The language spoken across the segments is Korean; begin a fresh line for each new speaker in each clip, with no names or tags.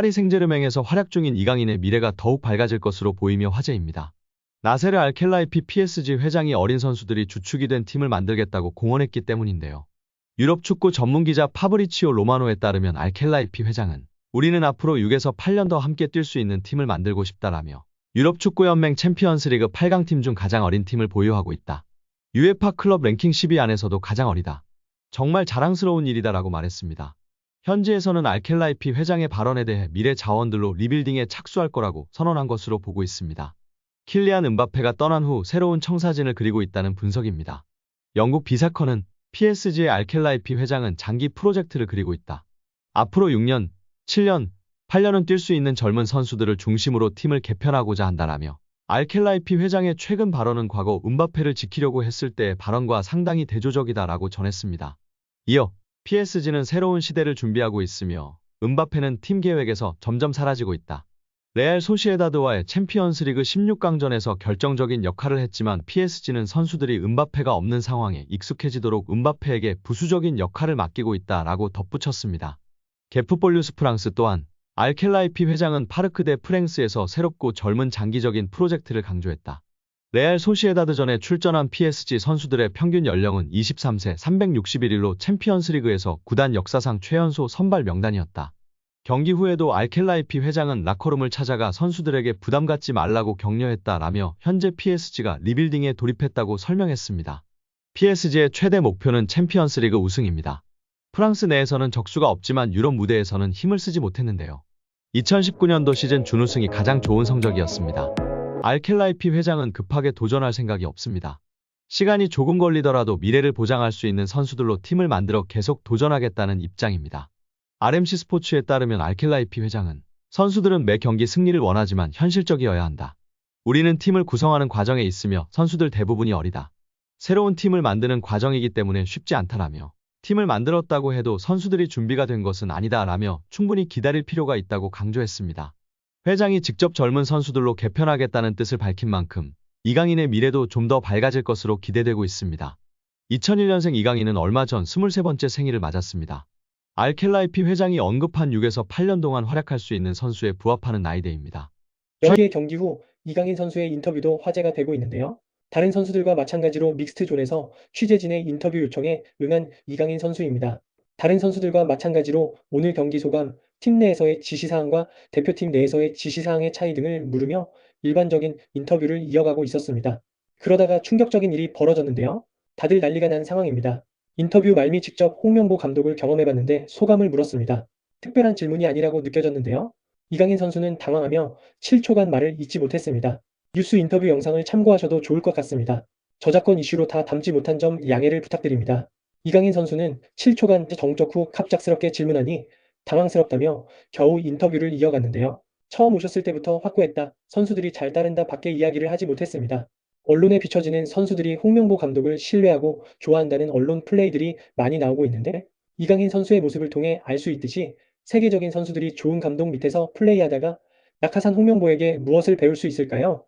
파리 생제르맹에서 활약 중인 이강인의 미래가 더욱 밝아질 것으로 보이며 화제입니다. 나세르 알켈라이피 PSG 회장이 어린 선수들이 주축이 된 팀을 만들겠다고 공언했기 때문인데요. 유럽 축구 전문 기자 파브리치오 로마노에 따르면 알켈라이피 회장은 우리는 앞으로 6에서 8년 더 함께 뛸 수 있는 팀을 만들고 싶다라며 유럽 축구연맹 챔피언스리그 8강 팀 중 가장 어린 팀을 보유하고 있다. 유에파 클럽 랭킹 10위 안에서도 가장 어리다. 정말 자랑스러운 일이다라고 말했습니다. 현지에서는 알켈라이피 회장의 발언에 대해 미래 자원들로 리빌딩에 착수할 거라고 선언한 것으로 보고 있습니다. 킬리안 은바페가 떠난 후 새로운 청사진을 그리고 있다는 분석입니다. 영국 비사커는 PSG의 알켈라이피 회장은 장기 프로젝트를 그리고 있다. 앞으로 6년, 7년, 8년은 뛸 수 있는 젊은 선수들을 중심으로 팀을 개편하고자 한다라며 알켈라이피 회장의 최근 발언은 과거 은바페를 지키려고 했을 때의 발언과 상당히 대조적이다라고 전했습니다. 이어 PSG는 새로운 시대를 준비하고 있으며 은바페는 팀 계획에서 점점 사라지고 있다. 레알 소시에다드와의 챔피언스리그 16강전에서 결정적인 역할을 했지만 PSG는 선수들이 은바페가 없는 상황에 익숙해지도록 은바페에게 부수적인 역할을 맡기고 있다라고 덧붙였습니다. 게프볼류스 프랑스 또한 알켈라이피 회장은 파르크 대 프랭스에서 새롭고 젊은 장기적인 프로젝트를 강조했다. 레알 소시에다드 전에 출전한 PSG 선수들의 평균 연령은 23세 361일로 챔피언스리그에서 구단 역사상 최연소 선발 명단이었다. 경기 후에도 알켈라이피 회장은 라커룸을 찾아가 선수들에게 부담 갖지 말라고 격려했다라며 현재 PSG가 리빌딩에 돌입했다고 설명했습니다. PSG의 최대 목표는 챔피언스리그 우승입니다. 프랑스 내에서는 적수가 없지만 유럽 무대에서는 힘을 쓰지 못했는데요. 2019년도 시즌 준우승이 가장 좋은 성적이었습니다. 알켈라이피 회장은 급하게 도전할 생각이 없습니다. 시간이 조금 걸리더라도 미래를 보장할 수 있는 선수들로 팀을 만들어 계속 도전하겠다는 입장입니다. RMC 스포츠에 따르면 알켈라이피 회장은 선수들은 매 경기 승리를 원하지만 현실적이어야 한다. 우리는 팀을 구성하는 과정에 있으며 선수들 대부분이 어리다. 새로운 팀을 만드는 과정이기 때문에 쉽지 않다라며 팀을 만들었다고 해도 선수들이 준비가 된 것은 아니다라며 충분히 기다릴 필요가 있다고 강조했습니다. 회장이 직접 젊은 선수들로 개편하겠다는 뜻을 밝힌 만큼 이강인의 미래도 좀 더 밝아질 것으로 기대되고 있습니다. 2001년생 이강인은 얼마 전 23번째 생일을 맞았습니다. 알켈라이피 회장이 언급한 6에서 8년 동안 활약할 수 있는 선수에 부합하는 나이대입니다.
여기에 경기 후 이강인 선수의 인터뷰도 화제가 되고 있는데요. 다른 선수들과 마찬가지로 믹스트 존에서 취재진의 인터뷰 요청에 응한 이강인 선수입니다. 다른 선수들과 마찬가지로 오늘 경기 소감, 팀 내에서의 지시사항과 대표팀 내에서의 지시사항의 차이 등을 물으며 일반적인 인터뷰를 이어가고 있었습니다. 그러다가 충격적인 일이 벌어졌는데요. 다들 난리가 난 상황입니다. 인터뷰 말미 직접 홍명보 감독을 경험해봤는데 소감을 물었습니다. 특별한 질문이 아니라고 느껴졌는데요. 이강인 선수는 당황하며 7초간 말을 잇지 못했습니다. 뉴스 인터뷰 영상을 참고하셔도 좋을 것 같습니다. 저작권 이슈로 다 담지 못한 점 양해를 부탁드립니다. 이강인 선수는 7초간 정적 후 갑작스럽게 질문하니 당황스럽다며 겨우 인터뷰를 이어갔는데요. 처음 오셨을 때부터 확고했다. 선수들이 잘 따른다 밖에 이야기를 하지 못했습니다. 언론에 비춰지는 선수들이 홍명보 감독을 신뢰하고 좋아한다는 언론 플레이들이 많이 나오고 있는데 이강인 선수의 모습을 통해 알 수 있듯이 세계적인 선수들이 좋은 감독 밑에서 플레이하다가 낙하산 홍명보에게 무엇을 배울 수 있을까요?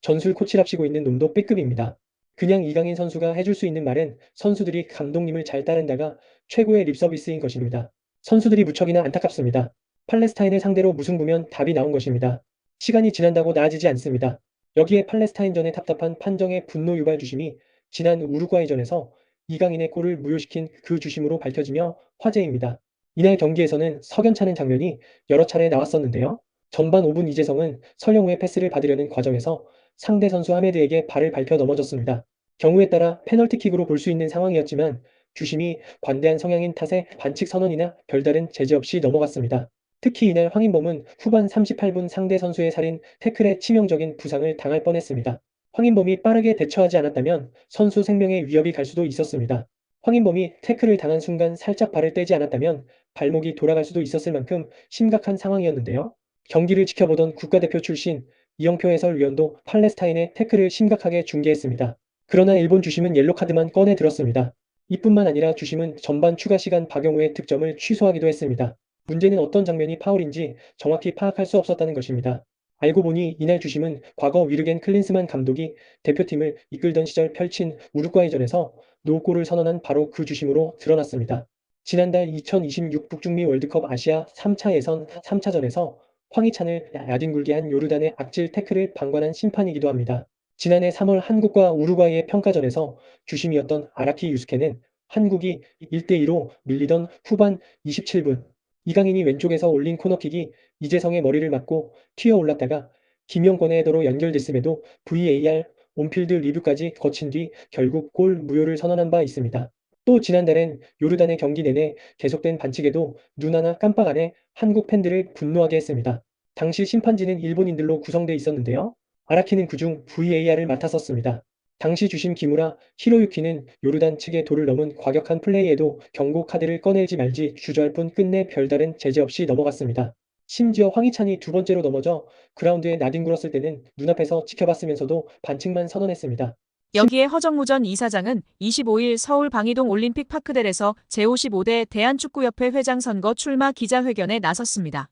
전술 코치랍시고 있는 놈도 B급입니다. 그냥 이강인 선수가 해줄 수 있는 말은 선수들이 감독님을 잘 따른다가 최고의 립서비스인 것입니다. 선수들이 무척이나 안타깝습니다. 팔레스타인을 상대로 무승부면 답이 나온 것입니다. 시간이 지난다고 나아지지 않습니다. 여기에 팔레스타인전의 답답한 판정의 분노 유발 주심이 지난 우루과이전에서 이강인의 골을 무효시킨 그 주심으로 밝혀지며 화제입니다. 이날 경기에서는 석연찮은 장면이 여러 차례 나왔었는데요. 전반 5분 이재성은 설영우의 패스를 받으려는 과정에서 상대 선수 하메드에게 발을 밟혀 넘어졌습니다. 경우에 따라 페널티킥으로 볼 수 있는 상황이었지만 주심이 관대한 성향인 탓에 반칙 선언이나 별다른 제재 없이 넘어갔습니다. 특히 이날 황인범은 후반 38분 상대 선수의 살인 태클에 치명적인 부상을 당할 뻔했습니다. 황인범이 빠르게 대처하지 않았다면 선수 생명에 위협이 갈 수도 있었습니다. 황인범이 태클을 당한 순간 살짝 발을 떼지 않았다면 발목이 돌아갈 수도 있었을 만큼 심각한 상황이었는데요. 경기를 지켜보던 국가대표 출신 이영표 해설위원도 팔레스타인의 태클을 심각하게 중계했습니다. 그러나 일본 주심은 옐로카드만 꺼내 들었습니다. 이뿐만 아니라 주심은 전반 추가 시간 박용 후의 득점을 취소하기도 했습니다. 문제는 어떤 장면이 파울인지 정확히 파악할 수 없었다는 것입니다. 알고 보니 이날 주심은 과거 위르겐 클린스만 감독이 대표팀을 이끌던 시절 펼친 우루과이전에서 노골을 선언한 바로 그 주심으로 드러났습니다. 지난달 2026 북중미 월드컵 아시아 3차 예선 3차전에서 황희찬을 야딩굴게 한 요르단의 악질 태클을 방관한 심판이기도 합니다. 지난해 3월 한국과 우루과이의 평가전에서 주심이었던 아라키 유스케는 한국이 1대2로 밀리던 후반 27분 이강인이 왼쪽에서 올린 코너킥이 이재성의 머리를 맞고 튀어 올랐다가 김영권의 헤더로 연결됐음에도 VAR 온필드 리뷰까지 거친 뒤 결국 골 무효를 선언한 바 있습니다. 또 지난달엔 요르단의 경기 내내 계속된 반칙에도 눈 하나 깜빡 안에 한국 팬들을 분노하게 했습니다. 당시 심판진은 일본인들로 구성돼 있었는데요. 아라키는 그중 VAR을 맡았었습니다. 당시 주심 기무라 히로유키는 요르단 측의 도를 넘은 과격한 플레이에도 경고 카드를 꺼내지 말지 주저할 뿐 끝내 별다른 제재 없이 넘어갔습니다. 심지어 황희찬이 두 번째로 넘어져 그라운드에 나뒹굴었을 때는 눈앞에서 지켜봤으면서도 반칙만 선언했습니다.
여기에 허정무 전 이사장은 25일 서울 방이동 올림픽 파크델에서 제55대 대한축구협회 회장 선거 출마 기자회견에 나섰습니다.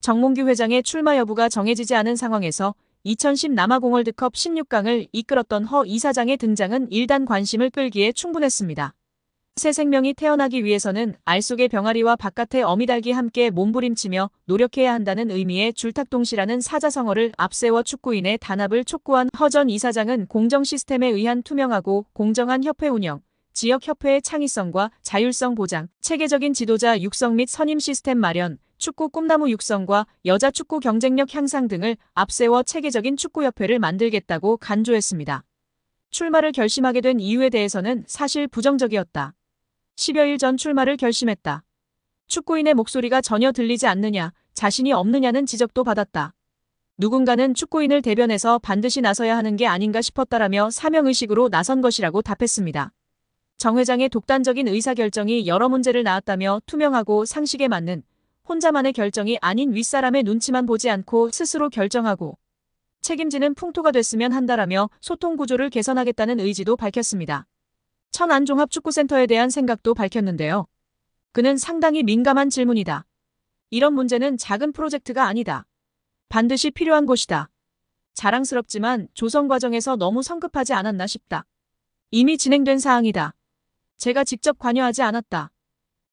정몽규 회장의 출마 여부가 정해지지 않은 상황에서 2010 남아공 월드컵 16강을 이끌었던 허 이사장의 등장은 일단 관심을 끌기에 충분했습니다. 새 생명이 태어나기 위해서는 알 속의 병아리와 바깥의 어미닭이 함께 몸부림치며 노력해야 한다는 의미의 줄탁동시라는 사자성어를 앞세워 축구인의 단합을 촉구한 허전 이사장은 공정 시스템에 의한 투명하고 공정한 협회 운영, 지역 협회의 창의성과 자율성 보장, 체계적인 지도자 육성 및 선임 시스템 마련, 축구 꿈나무 육성과 여자 축구 경쟁력 향상 등을 앞세워 체계적인 축구협회를 만들겠다고 간조했습니다. 출마를 결심하게 된 이유에 대해서는 사실 부정적이었다. 10여일 전 출마를 결심했다. 축구인의 목소리가 전혀 들리지 않느냐, 자신이 없느냐는 지적도 받았다. 누군가는 축구인을 대변해서 반드시 나서야 하는 게 아닌가 싶었다라며 사명의식으로 나선 것이라고 답했습니다. 정 회장의 독단적인 의사결정이 여러 문제를 낳았다며 투명하고 상식에 맞는 혼자만의 결정이 아닌 윗사람의 눈치만 보지 않고 스스로 결정하고 책임지는 풍토가 됐으면 한다라며 소통 구조를 개선하겠다는 의지도 밝혔습니다. 천안종합축구센터에 대한 생각도 밝혔는데요. 그는 상당히 민감한 질문이다. 이런 문제는 작은 프로젝트가 아니다. 반드시 필요한 곳이다. 자랑스럽지만 조성 과정에서 너무 성급하지 않았나 싶다. 이미 진행된 사항이다. 제가 직접 관여하지 않았다.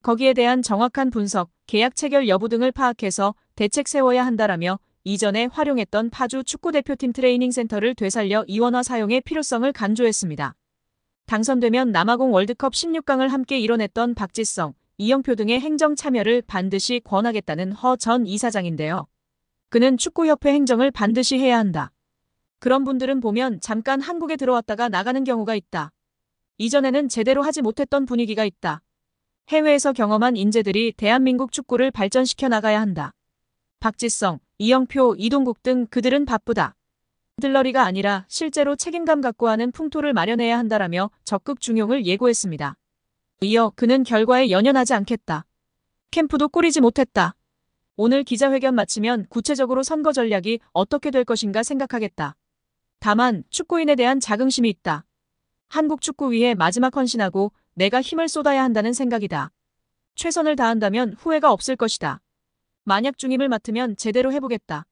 거기에 대한 정확한 분석, 계약 체결 여부 등을 파악해서 대책 세워야 한다라며 이전에 활용했던 파주 축구대표팀 트레이닝 센터를 되살려 이원화 사용의 필요성을 간조했습니다. 당선되면 남아공 월드컵 16강을 함께 이뤄냈던 박지성, 이영표 등의 행정 참여를 반드시 권하겠다는 허 전 이사장인데요. 그는 축구협회 행정을 반드시 해야 한다. 그런 분들은 보면 잠깐 한국에 들어왔다가 나가는 경우가 있다. 이전에는 제대로 하지 못했던 분위기가 있다. 해외에서 경험한 인재들이 대한민국 축구를 발전시켜 나가야 한다. 박지성, 이영표, 이동국 등 그들은 바쁘다. 들러리가 아니라 실제로 책임감 갖고 하는 풍토를 마련해야 한다라며 적극 중용을 예고했습니다. 이어 그는 결과에 연연하지 않겠다. 캠프도 꾸리지 못했다. 오늘 기자회견 마치면 구체적으로 선거 전략이 어떻게 될 것인가 생각하겠다. 다만 축구인에 대한 자긍심이 있다. 한국 축구 위에 마지막 헌신하고 내가 힘을 쏟아야 한다는 생각이다. 최선을 다한다면 후회가 없을 것이다. 만약 중임을 맡으면 제대로 해보겠다.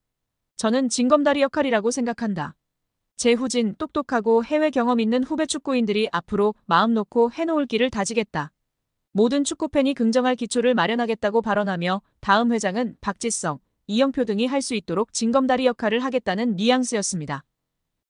저는 징검다리 역할이라고 생각한다. 재후진, 똑똑하고 해외 경험 있는 후배 축구인들이 앞으로 마음 놓고 해놓을 길을 다지겠다. 모든 축구팬이 긍정할 기초를 마련하겠다고 발언하며 다음 회장은 박지성, 이영표 등이 할 수 있도록 징검다리 역할을 하겠다는 뉘앙스였습니다.